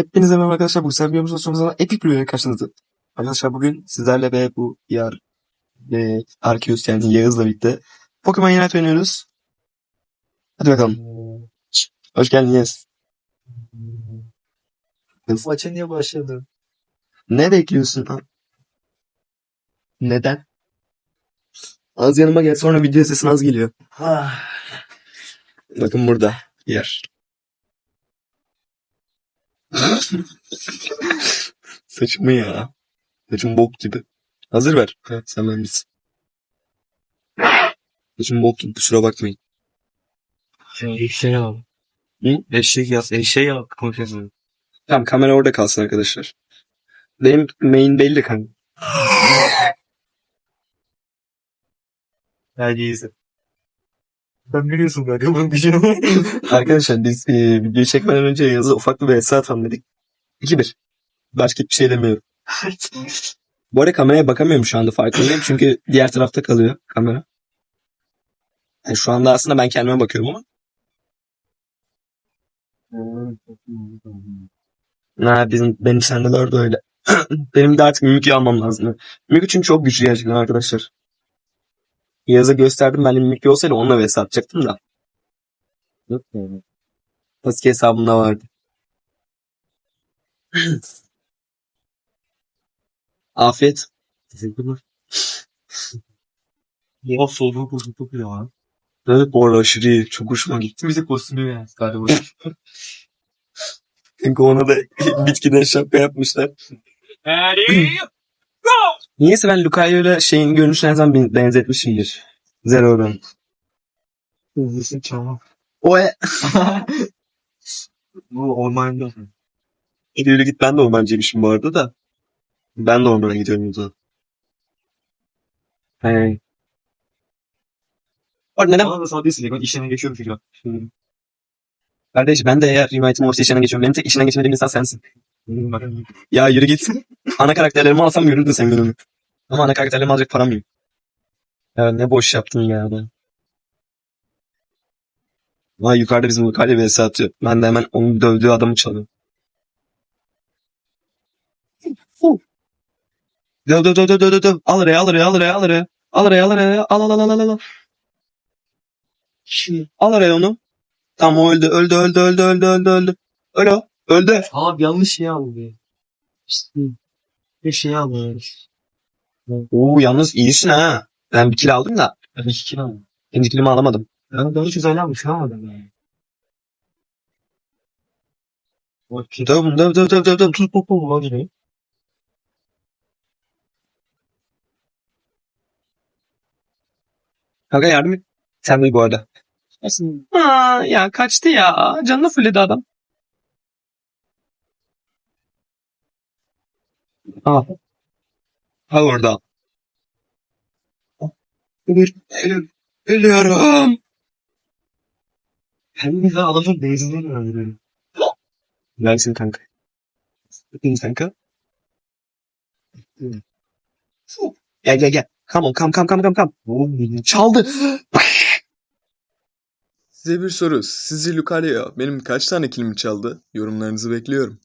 Hepinize merhaba arkadaşlar. Bu sefer videomuzda çok zaman epik bir videoya karşınızda. Arkadaşlar bugün sizlerle ve bu yar ve Arceus yani Yağız'la birlikte Pokemon Unite oynuyoruz. Hadi bakalım. Hoş geldin Yağız. Kız, Maça niye başladı? Ne bekliyorsun lan? Neden? Az yanıma gel sonra video sesin az geliyor. Ah, Bakın burada yer. Saçımı ya. Saçım bok gibi. Hazır ver. Ha, sen ben bitsin. Saçım bok gibi kusura bakmayın. eşeği al. Hı? Eşek yaz, eşeği al. Konuşuyorsun. Tamam kamera orada kalsın arkadaşlar. Benim main belli kanka. Hadi Ben biliyorsun kanka bunu biliyorum. Arkadaşlar biz e, videoyu çekmeden önce yazı ufak bir vs atalım dedik. 2-1. Başka bir şey demiyorum. Bu arada kameraya bakamıyorum şu anda farkındayım. Çünkü diğer tarafta kalıyor kamera. Yani şu anda aslında ben kendime bakıyorum ama. Ha, bizim, benim sendeler de öyle. benim de artık Mimik'i almam lazım. Mimik için çok güçlü gerçekten arkadaşlar. Yaz'a gösterdim ben de Mimik'i olsaydı onunla vs atacaktım da. Yok yani. Paski hesabımda vardı. Afiyet. Teşekkürler. Ya bozuk çok iyi lan. Evet bu arada aşırı iyi. Çok hoşuma gitti. Bize kostümü ver galiba. Çünkü ona da bitkiden şapka yapmışlar. Niyeyse ben Lucario ile şeyin görünüşüne her zaman ben- benzetmişimdir. Zero'dan. Hızlısın çabuk. O e. Bu ormanda. Yürü git ben de ormancıymışım bu arada da. Ben de ormana gidiyorum o zaman. Hey. Orada neden? Bana da sana değilsin. Ben işine geçiyorum. Şimdi. Kardeş ben de eğer United'ın Morse işine geçiyorum. Benim tek işine geçmediğim insan sensin. Ya yürü git. ana karakterlerimi alsam yürürdün sen günümü. Ama ana karakterlerimi alacak param yok. Ya ne boş yaptın ya ben. Vay yukarıda bizim Lucario vs atıyor. Ben de hemen onun dövdüğü adamı çalıyorum. Döv döv döv döv döv döv. Al oraya al oraya al oraya al oraya. Al oraya al oraya. Al al al al al al. Şimdi al oraya onu. Tamam o öldü öldü öldü öldü öldü öldü öldü. Öyle o. Öldü. Abi yanlış şey aldı. İşte. Bir şey aldı. Oo yalnız iyisin ha. Ben bir kill aldım da. Ben iki kilo aldım. İkinci killimi alamadım. Ben doğru güzel almış almadım yani. Döv döv döv döv döv. tuz popo mu lan yine? Kanka yardım et. Sen de bu arada. Aslında Aa, ya kaçtı ya. Canını fulledi adam. Al. Al orada. Ölür, ölür, ölüyorum. hem de adamın benzinini öldürüyorum. Gelsin kanka. Bakın kanka. Gel gel gel. Come on come come come come come. Çaldı. Size bir soru. Sizce Lucario benim kaç tane kilimi çaldı? Yorumlarınızı bekliyorum.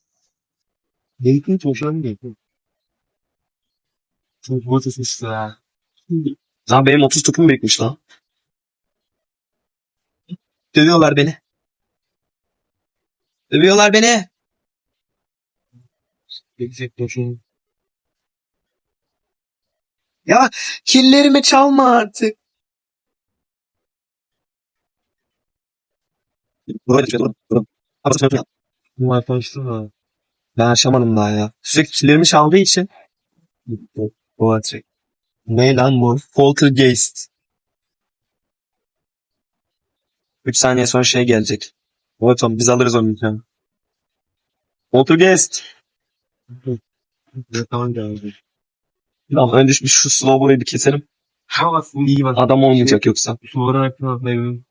Hoşuma gidiyor. Çok işte ha. Lan benim 30 topum birikmiş lan. Dövüyorlar beni. Dövüyorlar beni. Ya killerimi çalma artık. Buraya. Bu arkadaşlar da. Ben aşamadım daha ya. Sürekli killerimi çaldığı için. Atacak. Ne lan bu? Poltergeist. 3 saniye sonra şey gelecek. Evet tamam biz alırız onu lütfen. Poltergeist. Ne tamam geldi. Tamam önce şu- şu slowboy'u bir keselim. Ha bak bu iyi bak. Adam olmayacak yoksa. Sonra yapma memnun.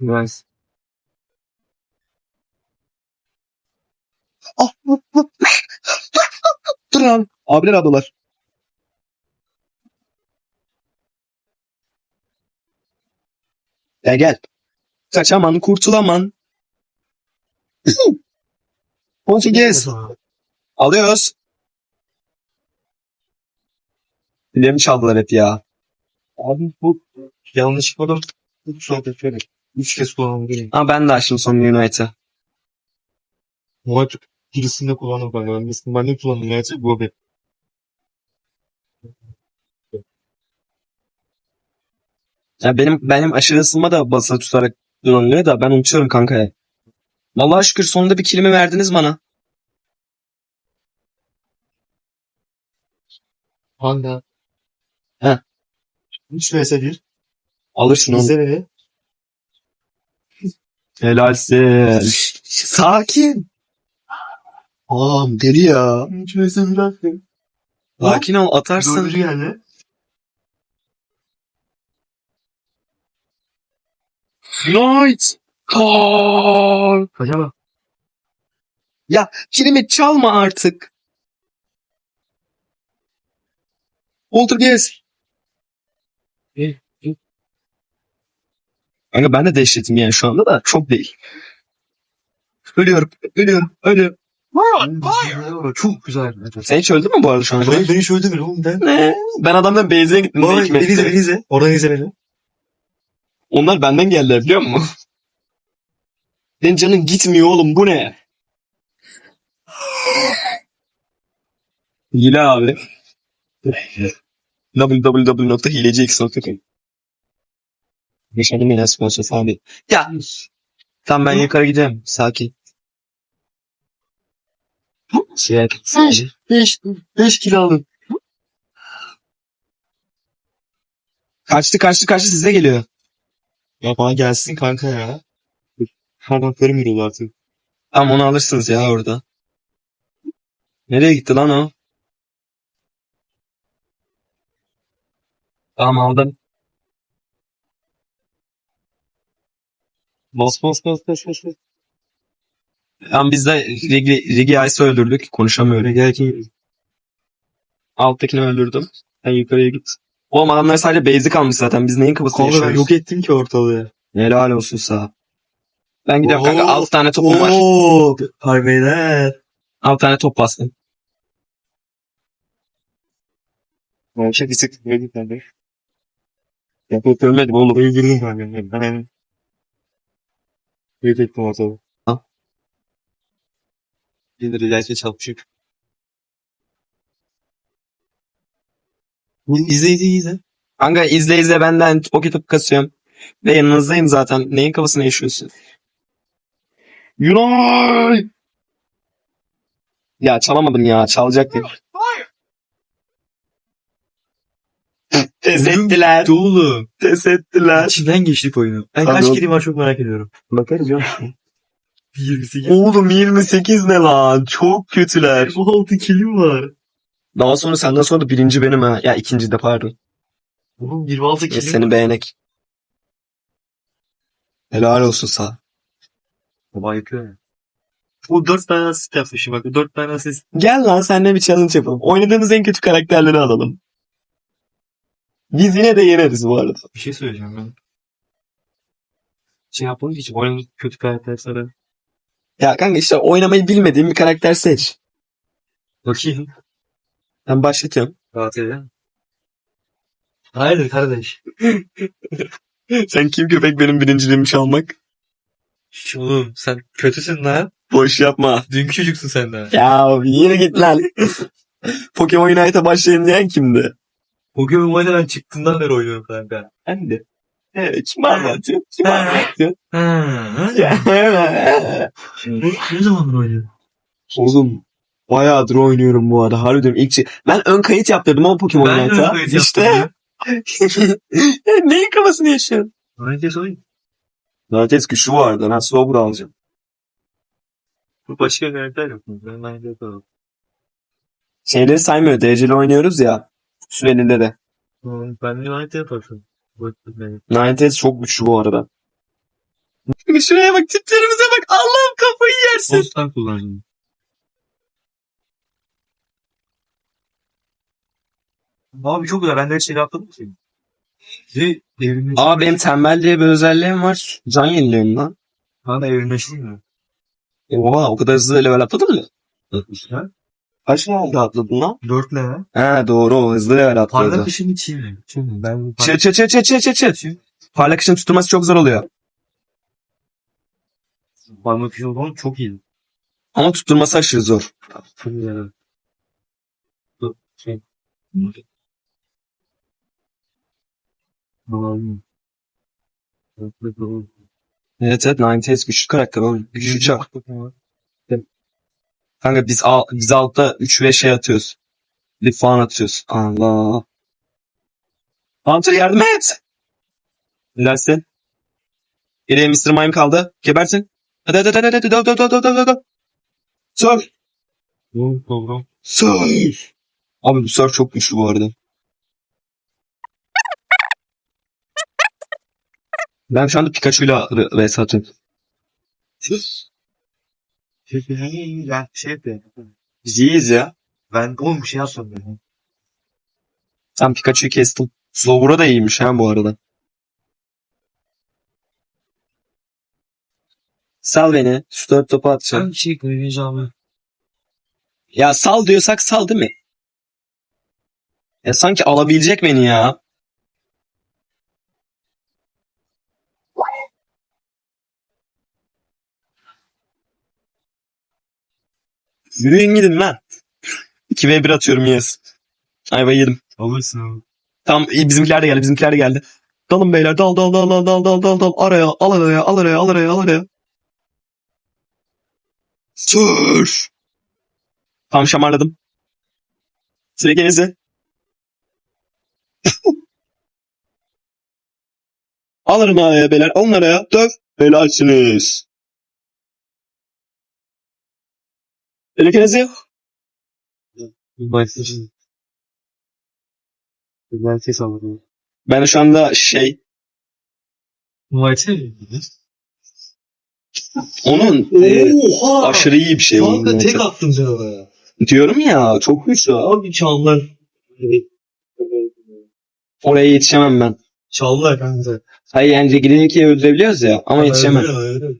Nice. Ah, Dur lan. Abiler ablalar. Gel gel. Kaçaman kurtulaman. 18. Alıyoruz. Dilerini çaldılar hep ya. Abi bu yanlış adam. Şu anda şöyle. Üç kez kullanabilirim. Ama ben de açtım son United'ı. Muhat birisinde kullandım ben. Ben ne kullandım neyse bu be. Ya benim benim aşırı ısınma da basılı tutarak kullanılıyor da ben unutuyorum kanka ya. Vallahi şükür sonunda bir kilimi verdiniz bana. Handa. He. 3 vs 1. Alırsın onu. Bizde ne? Helalsin. Sakin. Aa deli ya. 3 vs 1 attım. Sakin ol atarsın. Dördüncü geldi. Knight. Kal. Acaba? Ya kilimi çalma artık. Poltergeist. Eh, eh. Kanka ben de dehşetim yani şu anda da çok değil. Ölüyorum, ölüyorum, ölüyorum. Çok güzel. Sen hiç öldün mü bu arada şu an? Ben, ben hiç öldüm oğlum ben. Ne? Ben adamdan base'e gittim. Hikmetse. Elize Elize. Oradan izle beni. Onlar benden geldiler biliyor musun? Senin canın gitmiyor oğlum bu ne? Hile abi. www.hileci.com Yaşadım yine sponsor abi. Ya. Tamam ben yukarı gideceğim. Sakin. Şey, 5 5 kilo aldım. kaçtı kaçtı kaçtı size geliyor. Ya bana gelsin kanka ya. Parmaklarım yürüyorlar artık. Tamam onu alırsınız ya orada. Nereye gitti lan o? Tamam aldım. Bas bas bas bas bas. bas. Tamam biz de Rigi, Rigi Ice'ı öldürdük. Konuşamıyorum. Gel ki. Alttakini öldürdüm. Sen yukarıya git. Oğlum adamlar sadece basic almış zaten. Biz neyin kafasını Kanka ben yaşıyoruz? yok ettim ki ortalığı. Helal olsun sağ. Ben gidiyorum kanka. Oo. 6 tane topum var. Ooo. Harbiden. 6 tane top bastım. Ben şey bir sık ben de. Yapıp ölmedim oğlum. Öldürdüm kanka. Ben. Yok ettim ortalığı. Ha? Gelir ileride çalışıyor. İzle izle izle. Kanka izle izle benden pocket up kasıyorum. Ve yanınızdayım zaten. Neyin kafasını yaşıyorsun? Yuray! Ya çalamadım ya. Çalacaktım. Tez ettiler. Oğlum. Tez ettiler. İçinden geçtik oyunu. Ben Tabii kaç kilim var çok merak ediyorum. Bakarız ya. 28. Oğlum 28 ne lan? Çok kötüler. 6 kilim var. Daha sonra senden sonra da birinci benim ha. Ya ikinci de pardon. Oğlum 26 Ya kilim seni beğenek. Helal olsun sağ. Baba yapıyor ya. Bu 4 tane asist yapmışım bak. 4 tane asist. Gel lan seninle bir challenge yapalım. Oynadığımız en kötü karakterleri alalım. Biz yine de yeneriz bu arada. Bir şey söyleyeceğim ben. Şey yapalım hiç oyunun kötü karakterlere. Ya kanka işte oynamayı bilmediğim bir karakter seç. Bakayım. Ben başlatıyorum. Rahat edelim. Hayırdır kardeş? Sen kim köpek benim birinciliğimi çalmak? Şş, Oğlum sen kötüsün lan. Boş yapma. Dünkü çocuksun sen daha. Ya yine git lan. Pokemon Unite'a başlayın diyen kimdi? Bugün Umar'dan çıktığından beri oynuyorum kanka. Ben de. Evet, kim anlatıyor? Kim anlatıyor? Ha. Ya. ne zamandır oynuyorsun? Oğlum bayağıdır oynuyorum bu arada. Harbiden ilk şey. Ben ön kayıt yaptırdım ama Pokemon Ben de ön kayıt İşte. Neyin kafasını yaşıyorsun? Oynayacaksın oyun. Zaten güçlü vardı. Ben Slowbro alacağım. Bu başka karakter yok mu? Ben aynı yapalım. Şeyleri saymıyor. DC'li oynuyoruz ya. Sürelinde de. Ben de aynı yaparsın. Bu ne? Ninetales çok güçlü bu arada. Şuraya bak tiplerimize bak. Allah'ım kafayı yersin. Bostan kullanıyorum. Abi çok güzel. Ben de şeyi yaptım ki. Ve evrimleşti. Aa benim tembel diye bir özelliğim var. Can yeniliyorum lan. Bana evrimleşti mi? Oha o kadar hızlı level atladın mı? Atmışlar. Kaç level atladın lan? 4 level. He doğru o hızlı level Parlak atlıyordu. ışın içeyim. Şimdi ben Çı çı çı çı çı çı çı. Parlak ışın tutulması çok zor oluyor. parmak ışın olan çok iyi. Ama tutturması aşırı zor. Şey. Evet evet 90 güçlü karakter oğlum. Güçlü çak. Kanka biz, al, biz altta 3 ve şey atıyoruz. Bir falan atıyoruz. Allah. Hunter yardım et. Helalsin. Geriye Mr. Mime kaldı. Gebersin. Hadi hadi hadi hadi hadi hadi hadi hadi hadi program. Sör. Abi bu sör çok güçlü bu arada. Ben şu anda Pikachu'yla vs atıyorum. Ben şey de. Biz iyiyiz ya. Ben oğlum bir şey yapsam ben. Pikachu'yu kestin. Zobura da iyiymiş ha bu arada. Sal beni. Şu dört topu atacağım. Bir şey koyacağım. Ya sal diyorsak sal değil mi? Ya sanki alabilecek beni ya. Yürüyün gidin lan. 2v1 atıyorum yes. Ayva yedim. Alırsın. Tam iyi, bizimkiler de geldi bizimkiler de geldi. Dalın beyler dal dal dal dal dal dal dal dal araya al araya al araya al araya al araya. Sür. Tam şamarladım. Silekenizi. Alın araya beyler alın araya döv. Helalsiniz. 이렇게 하세요. Başlasın. Üniversite sağladı. Ben şu anda şey Muayete mi? onun e, aşırı iyi bir şey. Kanka tek attın sen oraya. Diyorum ya çok güçlü. Abi çallar. Oraya yetişemem ben. Çallar kanka. Hayır yani Regilinki'ye öldürebiliyoruz ya ama yetişemem. Öyle, öyle.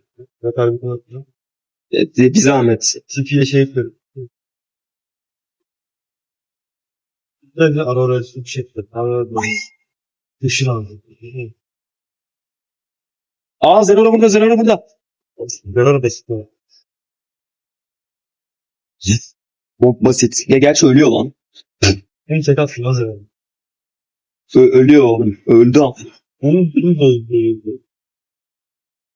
Evet, bir zahmet. Türkiye şey yapıyorum. Böyle ara ara bir şey yapıyorum. Ara ara böyle. Dışarı aldım. Aa Zenora burada, Zenora burada. Zenora besin. Çok basit. Ya gerçi ölüyor lan. En tek at filan Zenora. Ö- ölüyor oğlum. Öldü ama. Öldü öldü öldü.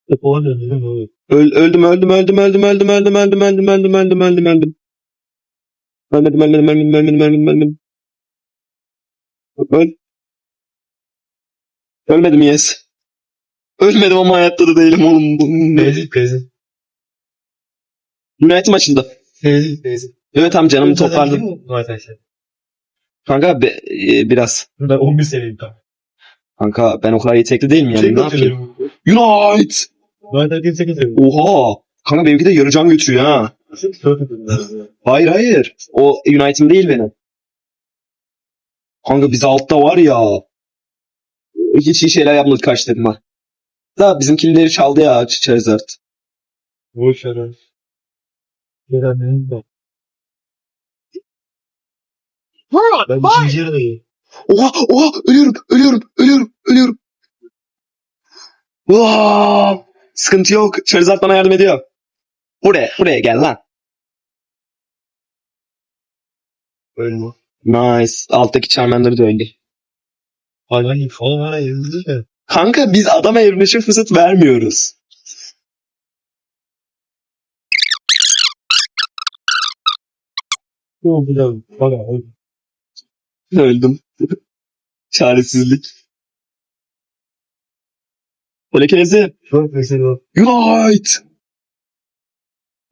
Hep olan öldü. Öl, öldüm öldüm öldüm öldüm öldüm öldüm öldüm öldüm öldüm öldüm öldüm öldüm. Ölmedim ölmedim ölmedim ölmedim ölmedim ölmedim. Öl. Ölmedim yes. Ölmedim ama hayatta da değilim oğlum. Benzin benzin. United maçında. Benzin benzin. Evet tam canımı toparladım. Arkadaşlar. Kanka be- e, biraz. Ben 11 seviyeyim tam. Kanka ben o kadar yetenekli değilim yani. Şey ne yapayım? Unite! Zaten 28 seviyeyim. Oha! Kanka benimki de yarı can götürüyor ha. Şimdi 4 yapıyorum. Hayır hayır. O Unite'ım değil benim. Kanka biz altta var ya. Hiç iyi şeyler yapmadık kaç dedim ha. Da bizimkileri çaldı ya Charizard. Boş ver. Neden neyim ben? Ben ikinci yarıdayım. Oha oha ölüyorum ölüyorum ölüyorum ölüyorum. Oha! Sıkıntı yok. Charizard bana yardım ediyor. Buraya buraya gel lan. Ölme. Nice. Alttaki Charmander'ı da öldü. Hayvan gibi falan var ya. Kanka biz adama evrimleşme fırsat vermiyoruz. Yok. Bak abi. Öldüm. Çaresizlik. Mesela. Unite!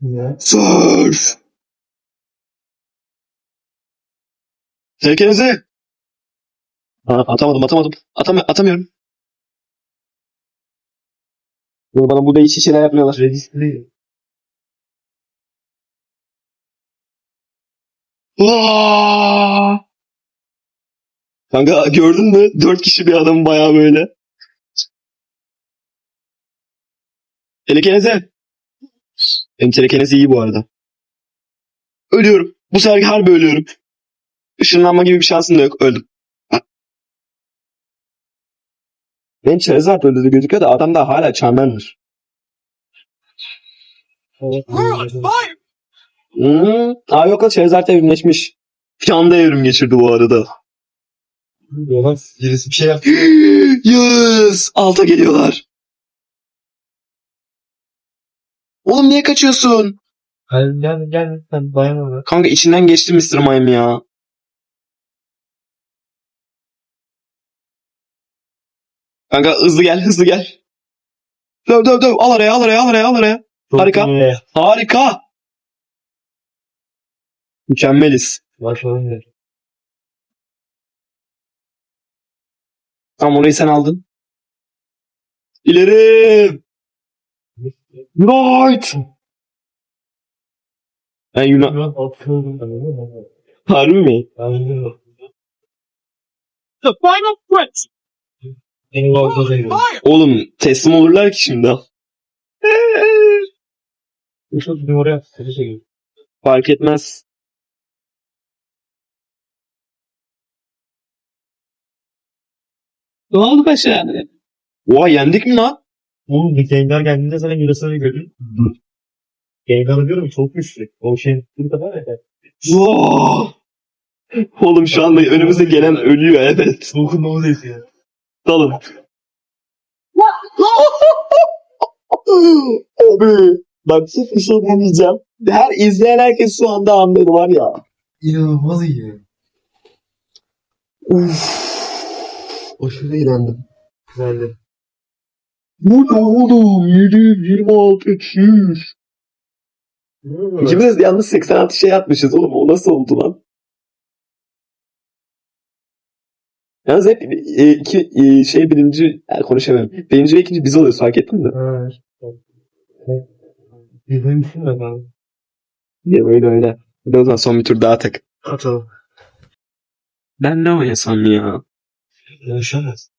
Ne? Surf! Telekinezi. Ha, atamadım atamadım. Atam atamıyorum. Yo, Bana burada hiç şeyler yapmıyorlar. Registry. Kanka gördün mü? Dört kişi bir adam bayağı böyle. Telekineze. Benim telekinezi iyi bu arada. Ölüyorum. Bu sefer harbi ölüyorum. Işınlanma gibi bir şansım da yok. Öldüm. Benim Charizard öldüğü gözüküyor da adam da hala Charmander. Hmm. Aa yok o Charizard evrimleşmiş. Bir anda evrim geçirdi bu arada. Birisi bir şey yaptı. yes! Alta geliyorlar. Oğlum niye kaçıyorsun? Gel gel gel sen dayanama. Kanka içinden geçti Mr. Mime ya. Kanka hızlı gel hızlı gel. Döv döv döv al araya al araya al araya al araya. Harika. Harika. Mükemmeliz. Başlayalım. Tamam orayı sen aldın. İleri. Right. Ben Yunan... Atıyorum. Harbi mi? The final threat. Değil. Oğlum teslim olurlar ki şimdi. Bir oraya çekiyor. Fark etmez. Ne oldu paşa? Oha yendik mi lan? Bir Gengar geldiğinde sana yürüsene gördün. Gengar'ı diyorum çok güçlü. O şey burada var ya. Oha! Oğlum şu anda önümüze gelen ölüyor evet. Dokunmamız yetiyor. Dalın. Abi bak sırf bir şey demeyeceğim. Her izleyen herkes şu anda anladı var ya. İnanılmaz iyi. Uf. Aşırı eğlendim. Güzeldi. Bu ne oğlum? 726 200. İkimiz de yalnız 86 şey atmışız oğlum. O nasıl oldu lan? Yalnız hep e, iki e, şey birinci yani konuşamıyorum. Birinci ve ikinci biz oluyoruz fark ettin mi? İşte. İzlemişsin mi ben? Ya böyle öyle. Bir de o zaman son bir tur daha tak. Atalım. Ben ne oynasam ya? Yaşamaz.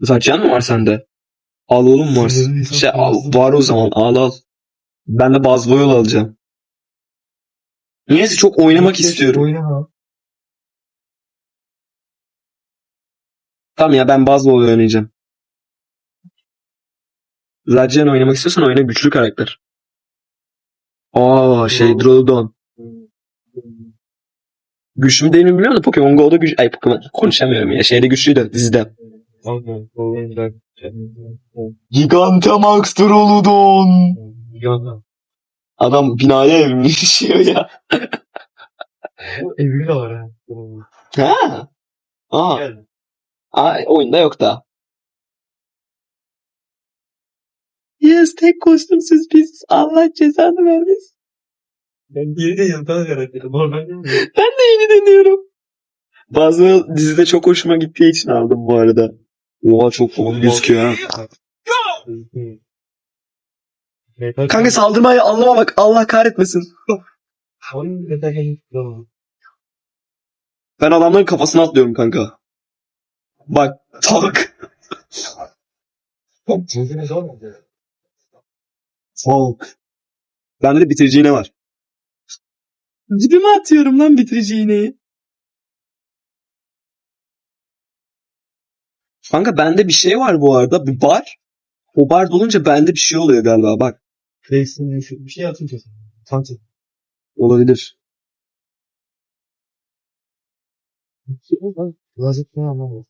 Zaten mı var sende? Al oğlum var. Şey, al, var o zaman al al. Ben de bazı boyol alacağım. Niyeyse çok oynamak istiyorum. Oynama. Tamam ya ben bazı boyol oynayacağım. Zaten oynamak istiyorsan oyna güçlü karakter. Aa şey Droldon. Güçlü mü değil mi bilmiyorum da Pokemon Go'da güç... Ay Pokemon konuşamıyorum ya. Şeyde güçlüydü dizide. Gigantamax. Yana. Adam binaya evrimleşiyor ya. Evi de var ha. Ha. Aa. Gel. Aa, oyunda yok da. Yes, tek kostümsüz biz. Allah cezanı vermesin. Ben bir de ben bilmiyorum. Ben de yeni deniyorum. Bazı dizide çok hoşuma gittiği için aldım bu arada. Oha çok falan gözüküyor ha. Kanka saldırmayı Allah'a bak. Allah kahretmesin. Tamam. Ben adamların kafasına atlıyorum kanka. Bak. Zaman Tak. Bende de bitirici iğne var. Dibime atıyorum lan bitirici iğneyi. Kanka bende bir şey var bu arada. Bir bar. O bar dolunca bende bir şey oluyor galiba bak. Face'in bir şey atınca. Tanti. Olabilir. Birazcık ne anlamadım.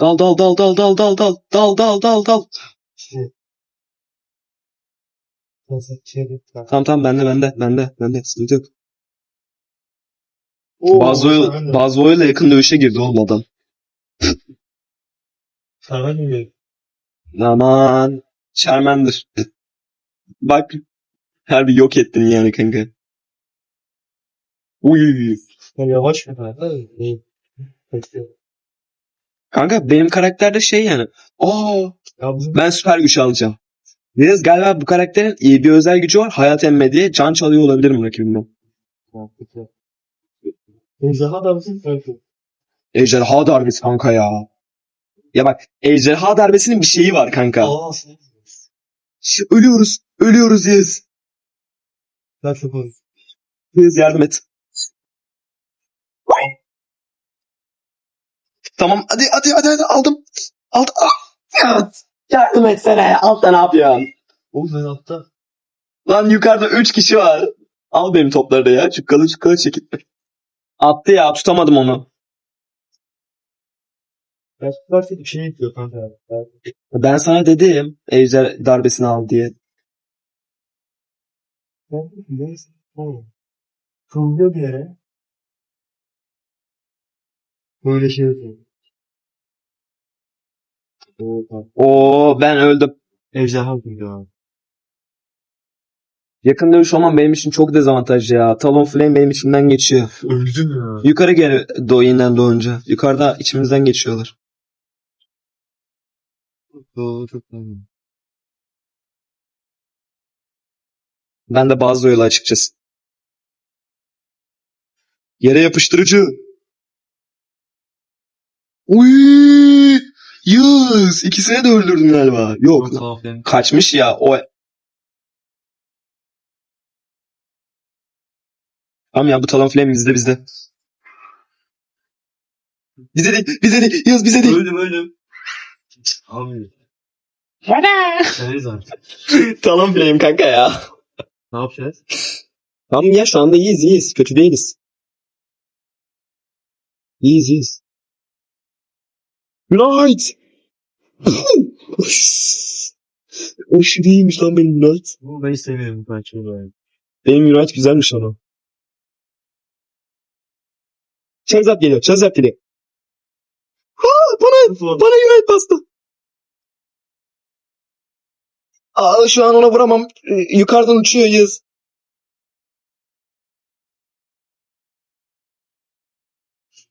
Dal dal dal dal dal dal dal dal dal dal dal. Şey. Şey. Tamam tamam bende bende bende bende sıkıntı yok. İle yakın dövüşe girdi oğlum adam. Sana gibi. Aman. Charmander. Bak. Harbi yok ettin yani kanka. Uy. Ya yavaş mı kanka? Benim karakterde şey yani. Bizim ben süper güç alacağım. Biraz galiba bu karakterin iyi bir özel gücü var. Hayat emme diye can çalıyor olabilirim rakibimden. Ejderha da mısın kanka? Ejderha darbesi kanka ya. Ya bak ejderha darbesinin bir şeyi var kanka. Aa sen. Ölüyoruz. Ölüyoruz Yağız. Ben çok yardım et. Tamam hadi hadi hadi, hadi. aldım. Aldım. Ah! Ya, Yardım etsene. Altta ne yapıyorsun? Oğlum ben altta. Lan yukarıda 3 kişi var. Al benim topları da ya. Çukkalı çukkalı çekip. Attı ya tutamadım onu. Tutarsa bir şey yapıyor kanka. Ben- sana dedim ejder darbesini al diye. Ben neyse. Kıvrılıyor bir yere. Böyle şey yapıyor. Oo, ben öldüm. Ejderha gidiyor abi. Yakın dövüş olmam benim için çok dezavantaj ya. Talon Flame benim içimden geçiyor. Öldüm ya. Yukarı geri doğuyinden doğunca. Yukarıda içimizden geçiyorlar. Ben de bazı yolu açıkçası. Yere yapıştırıcı. Uy! Yız! İkisini de öldürdüm galiba. Yok. Kaçmış ya o. Tamam ya bu talon flame bizde bizde. Bize değil, bize değil, Yağız bize değil. Öldüm öldüm. Abi. Evet artık. talon flame kanka ya. Ne yapacağız? Tamam ya şu anda iyiyiz iyiyiz. Kötü değiliz. İyiyiz iyiyiz. Light! Aşırı iyiymiş lan benim Light. Bu ben istemiyorum ben çok böyle. Benim United güzelmiş ama. Charizard geliyor. Charizard geliyor. Ha, bana, bana United bastı. Aa, şu an ona vuramam. Ee, Yukarıdan uçuyor.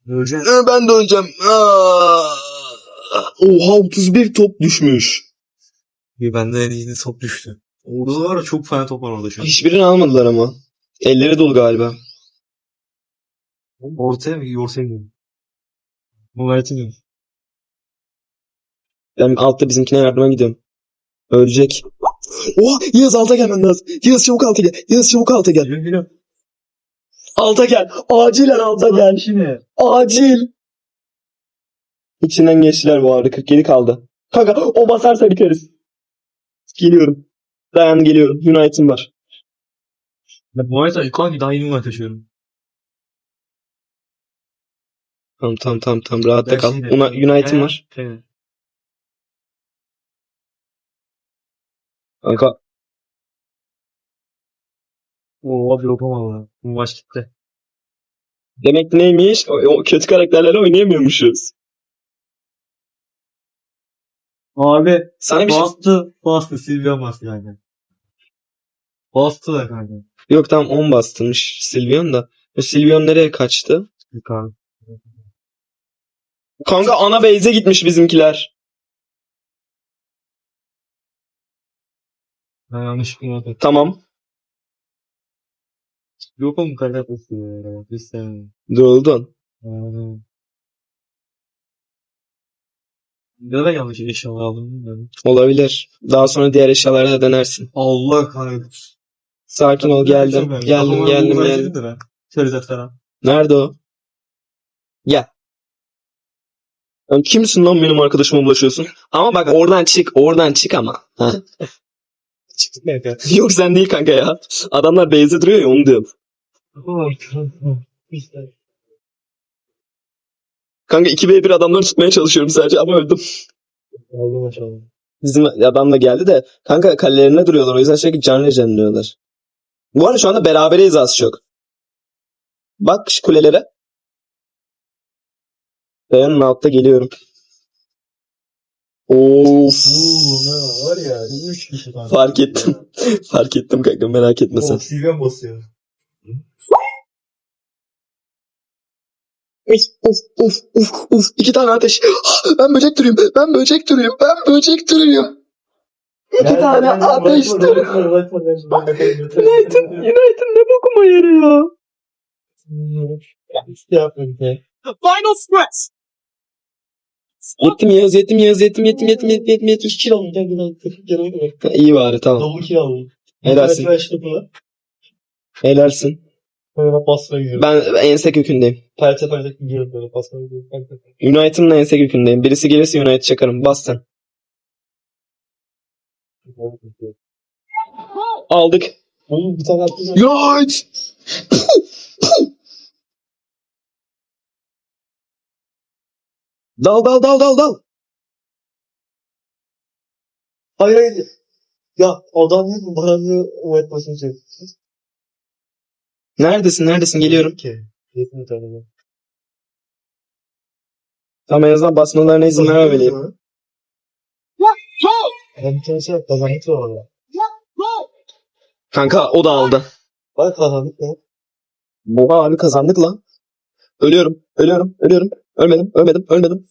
Öleceğiz. Ee, Ben de öleceğim. Aa. Oha 31 top düşmüş. Bir bende en iyisi top düştü. Orada var ya çok fena top var orada şu an. Hiçbirini almadılar ama. Elleri dolu galiba. Ortaya mı? Ortaya mı? Momentum yok. Ben altta bizimkine yardıma gidiyorum. Ölecek. Oha Yağız alta gelmen lazım. Yağız çabuk alta gel. Yağız çabuk alta gel. Alta gel. Acilen alta gel. Şimdi. Acil. İçinden geçtiler bu arada. 47 kaldı. Kanka o basarsa biteriz. Geliyorum. Dayan geliyorum. United'ım var. Bu arada yukarı daha yeni taşıyorum. Tamam tamam tamam tamam rahatta kal. şimdi- Una, United'ım var. he. Kanka Oo abi yapamam lan. Bu maç gitti. demek neymiş? O, o kötü karakterlerle oynayamıyormuşuz. Abi Sana bir şey... bastı. Bastı. Silvia bastı yani. Bastı da kanka. Yok tamam 10 bastırmış Silvion da. O Silvion nereye kaçtı? Yukarı. Kanka ana base'e gitmiş bizimkiler. Ben yanlış bir Tamam. Kare yapısı ya. Biz sevmiyoruz. Doğuldun. Aynen. Ya da yanlış eşyalar aldım. Olabilir. Daha sonra diğer eşyalara da denersin. Allah kahretsin. Sakin ol geldim. Geldim geldim geldim. Şöyle falan. Nerede o? Gel. Lan kimsin lan benim arkadaşıma bulaşıyorsun? Ama bak oradan çık. Oradan çık ama. Ha. Kanka? Yok sen değil kanka ya. Adamlar base'de duruyor ya onu diyorum. Kanka 2v1 adamları tutmaya çalışıyorum sadece ama öldüm. Aldım maşallah. Bizim adam da geldi de kanka kalelerine duruyorlar. O yüzden sürekli can rejenliyorlar. Bu arada şu anda berabereyiz az çok. Bak şu kulelere. Dayanın altta geliyorum. Of. var ya. 3 kişi kanka. Fark ettim. Fark ettim kanka merak etme sen. Oksijen basıyor. Uf uf uf uf uf. İki tane ateş. Ben böcek türüyüm. Ben böcek türüyüm. Ben böcek türüyüm. İki tane ateş türü. United, United ne bokuma yeri ya. İşte yapıyorum ki. Final threat. Yettim Yağız yettim Yağız yettim yettim yettim yettim yettim yettim. 2 kill aldım. Gel gel gel. Gel İyi bari tamam. Double kill aldım. Helalsin. Helalsin. Böyle basmaya gidiyorum. Ben ense kökündeyim. Perte perte gidiyorum böyle basmaya gidiyorum. United'ın ense kökündeyim. Birisi gelirse United çakarım. Bas sen. Aldık. Oğlum bir tane attım. United! Dal dal dal dal dal. Hayır hayır. Ya adam ne bu? Bana niye o et başını çekti? Neredesin neredesin geliyorum. Ki. Tane. de. Ama en azından basmalarına izin vermemeliyim. Ben bir tane şey yap. Kazandık var orada. Kanka o da aldı. Bak kazandık ya. Boğa abi kazandık lan. Ölüyorum, ölüyorum, ölüyorum. Ölmedim, ölmedim, ölmedim.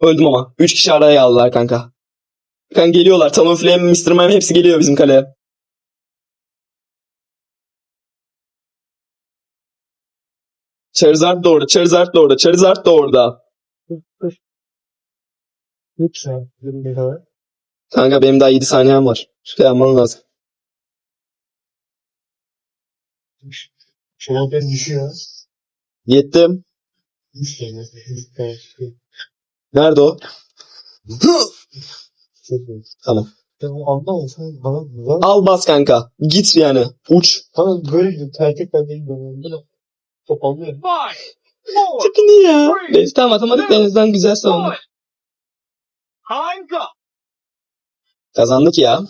Öldüm ama. Üç kişi araya aldılar kanka. Kanka geliyorlar. Talon Flame, Mr. Mime hepsi geliyor bizim kaleye. Charizard da orada, Charizard da orada, Charizard da orada. Lütfen. Kanka benim daha 7 saniyem var. Şey yapmam lazım. Ben düşüyor. Yettim. Üç tane. Üç tane. Nerede o? Tamam. Ya anlamam sen bana güzel. Al bas kanka. Git yani. Uç. Tamam böyle gidiyor. Terkek ben değil ben. Böyle top almıyor. Five, four, Çekini ya. Neyse tamam atamadık da en azından güzel time go. Kazandık ya.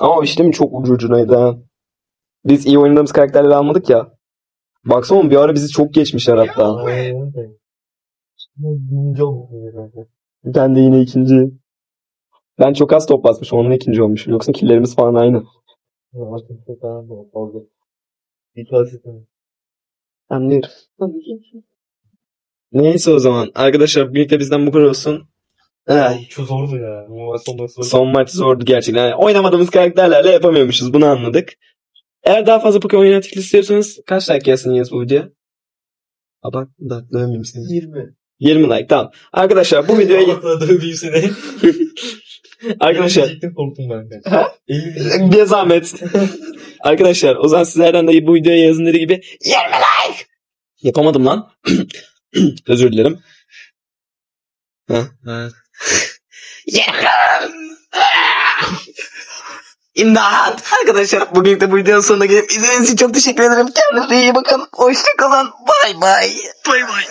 Ama işte mi çok ucu ucunaydı ha. Biz iyi oynadığımız karakterleri almadık ya. Baksana bir ara bizi çok geçmişler hatta. Ben de yine ikinci. Ben çok az top basmışım. Onun ikinci olmuş. Yoksa killerimiz falan aynı. Anlıyorum. Neyse o zaman. Arkadaşlar birlikte bizden bu kadar olsun. Ay. Çok zordu ya. Bu son maç zordu. Son maç zordu gerçekten. Yani oynamadığımız karakterlerle yapamıyormuşuz. Bunu anladık. Eğer daha fazla Pokemon yönetikli istiyorsanız kaç like gelsin yaz bu videoya? Ha bak da dövmeyeyim seni. 20. 20 like tamam. Arkadaşlar bu videoya Allah'ına döveyim seni. Arkadaşlar korktum ben de. Ha? 50 bir zahmet. Arkadaşlar o zaman sizlerden de bu videoya yazın dediği gibi 20 like. Yapamadım lan. Özür dilerim. Ha? Evet. İmdat! Arkadaşlar bugün de bu videonun sonuna gelip izlediğiniz için çok teşekkür ederim. Kendinize iyi bakın. Hoşçakalın. Bay bay. Bay bay.